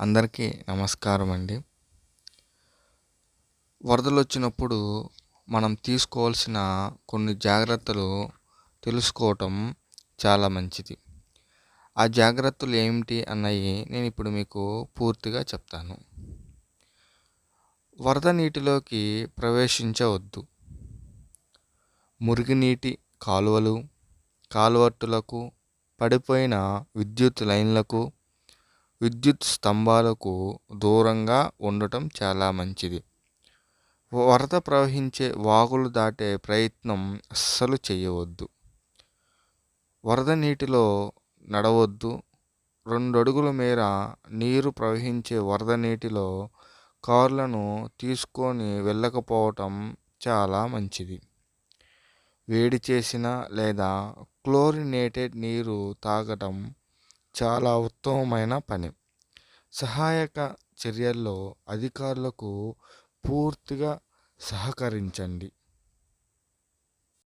అందరికీ నమస్కారం అండి వరదలు వచ్చినప్పుడు మనం తీసుకోవాల్సిన కొన్ని జాగ్రత్తలు తెలుసుకోవటం చాలా మంచిది. ఆ జాగ్రత్తలు ఏమిటి అన్నవి నేను ఇప్పుడు మీకు పూర్తిగా చెప్తాను. వరద నీటిలోకి ప్రవేశించవద్దు. మురుగునీటి కాలువలు కాలువట్టులకు పడిపోయిన విద్యుత్ లైన్లకు విద్యుత్ స్తంభాలకు దూరంగా ఉండటం చాలా మంచిది. వరద ప్రవహించే వాగులు దాటే ప్రయత్నం అస్సలు చేయవద్దు. వరద నీటిలో నడవద్దు. రెండు అడుగుల మేర నీరు ప్రవహించే వరద నీటిలో కార్లను తీసుకొని వెళ్ళకపోవటం చాలా మంచిది. వేడి చేసిన లేదా క్లోరినేటెడ్ నీరు తాగటం చాలా ఉత్తమమైన పని. సహాయక చర్యల్లో అధికారులకు పూర్తిగా సహకరించండి.